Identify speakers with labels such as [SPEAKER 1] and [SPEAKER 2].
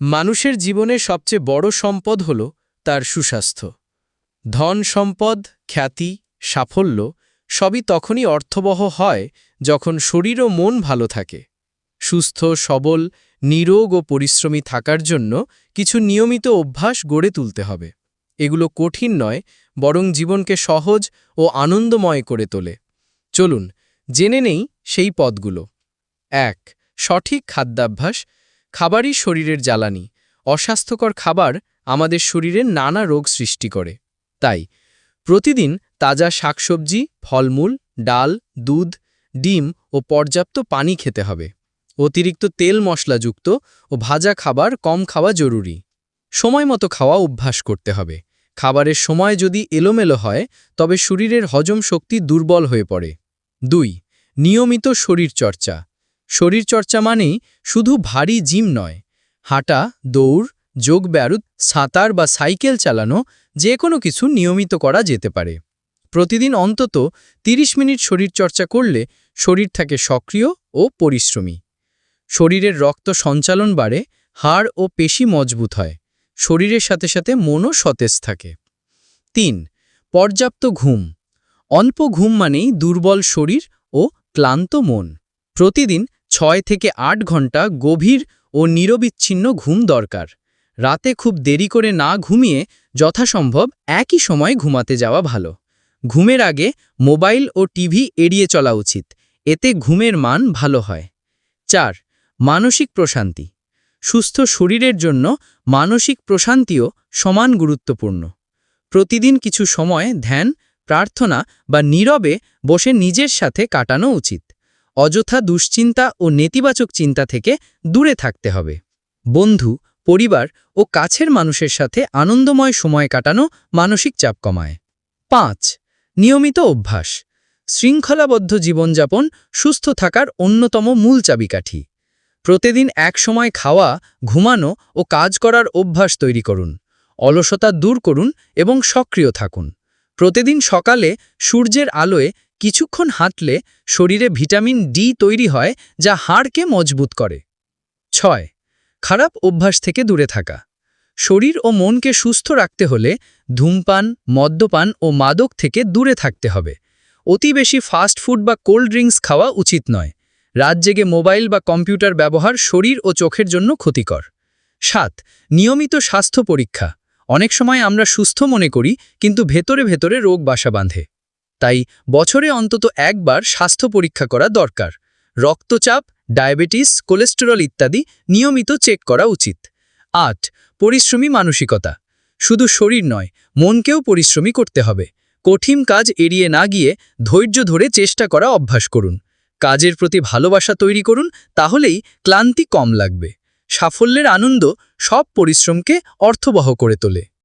[SPEAKER 1] মানুষের জীবনে সবচেয়ে বড় সম্পদ হল তার সুস্বাস্থ্য। ধন সম্পদ, খ্যাতি, সাফল্য সবই তখনই অর্থবহ হয় যখন শরীর ও মন ভালো থাকে। সুস্থ, সবল, নিরোগ ও পরিশ্রমী থাকার জন্য কিছু নিয়মিত অভ্যাস গড়ে তুলতে হবে। এগুলো কঠিন নয়, বরং জীবনকে সহজ ও আনন্দময় করে তোলে। চলুন, জেনে নেই সেই পদগুলো। এক, সঠিক খাদ্যাভ্যাস খাবারই শরীরের জ্বালানি। অস্বাস্থ্যকর খাবার আমাদের শরীরে নানা রোগ সৃষ্টি করে। তাই, প্রতিদিন তাজা শাকসবজি, ফলমূল, ডাল, দুধ, ডিম ও পর্যাপ্ত পানি খেতে হবে। অতিরিক্ত তেল মশলাযুক্ত ও ভাজা খাবার কম খাওয়া জরুরি। সময় মতো খাওয়া অভ্যাস করতে হবে। খাবারের সময় যদি এলোমেলো হয়, তবে শরীরের হজম শক্তি দুর্বল হয়ে পড়ে। দুই, নিয়মিত শরীরচর্চা। শরীরচর্চা মানেই শুধু ভারী জিম নয়। হাঁটা, দৌড়, যোগ ব্যারুদ, সাঁতার বা সাইকেল চালানো যে কোনো কিছু নিয়মিত করা যেতে পারে। প্রতিদিন অন্তত ৩০ মিনিট শরীরচর্চা করলে শরীর থাকে সক্রিয় ও পরিশ্রমী। শরীরের রক্ত সঞ্চালন বাড়ে, হাড় ও পেশি মজবুত হয়, শরীরের সাথে সাথে মনও সতেজ থাকে। তিন, পর্যাপ্ত ঘুম। অল্প ঘুম মানেই দুর্বল শরীর ও ক্লান্ত মন। প্রতিদিন ছয় থেকে আট ঘণ্টা গভীর ও নিরবিচ্ছিন্ন ঘুম দরকার। রাতে খুব দেরি করে না ঘুমিয়ে যথাসম্ভব একই সময় ঘুমাতে যাওয়া ভালো। ঘুমের আগে মোবাইল ও টিভি এড়িয়ে চলা উচিত, এতে ঘুমের মান ভালো হয়। চার, মানসিক প্রশান্তি। সুস্থ শরীরের জন্য মানসিক প্রশান্তিও সমান গুরুত্বপূর্ণ। প্রতিদিন কিছু সময় ধ্যান, প্রার্থনা বা নীরবে বসে নিজের সাথে কাটানো উচিত। অযথা দুশ্চিন্তা ও নেতিবাচক চিন্তা থেকে দূরে থাকতে হবে। বন্ধু, পরিবার ও কাছের মানুষের সাথে আনন্দময় সময় কাটানো মানসিক চাপ কমায়। পাঁচ, নিয়মিত অভ্যাস। শৃঙ্খলাবদ্ধ জীবনযাপন, সুস্থ থাকার অন্যতম মূল চাবিকাঠি। প্রতিদিন এক সময় খাওয়া, ঘুমানো ও কাজ করার অভ্যাস তৈরি করুন। অলসতা দূর করুন এবং সক্রিয় থাকুন। প্রতিদিন সকালে সূর্যের আলোয় কিছুক্ষণ হাঁটলে শরীরে ভিটামিন ডি তৈরি হয় যা হাড়কে মজবুত করে। ছয়, খারাপ অভ্যাস থেকে দূরে থাকা। শরীর ও মনকে সুস্থ রাখতে হলে ধূমপান, মদ্যপান ও মাদক থেকে দূরে থাকতে হবে। অতি বেশি ফাস্ট ফুড বা কোল্ড ড্রিঙ্কস খাওয়া উচিত নয়। রাত জেগে মোবাইল বা কম্পিউটার ব্যবহার শরীর ও চোখের জন্য ক্ষতিকর। সাত, নিয়মিত স্বাস্থ্য পরীক্ষা। অনেক সময় আমরা সুস্থ মনে করি, কিন্তু ভেতরে ভেতরে রোগ বাসা বাঁধে। তাই বছরে অন্তত একবার স্বাস্থ্য পরীক্ষা করা দরকার। রক্তচাপ, ডায়াবেটিস, কোলেস্টেরল ইত্যাদি নিয়মিত চেক করা উচিত। আট, পরিশ্রমী মানসিকতা। শুধু শরীর নয়, মনকেও পরিশ্রমী করতে হবে। কঠিন কাজ এড়িয়ে না গিয়ে ধৈর্য ধরে চেষ্টা করা অভ্যাস করুন। কাজের প্রতি ভালোবাসা তৈরি করুন, তাহলেই ক্লান্তি কম লাগবে। সাফল্যের আনন্দ সব পরিশ্রমকে অর্থবহ করে তোলে।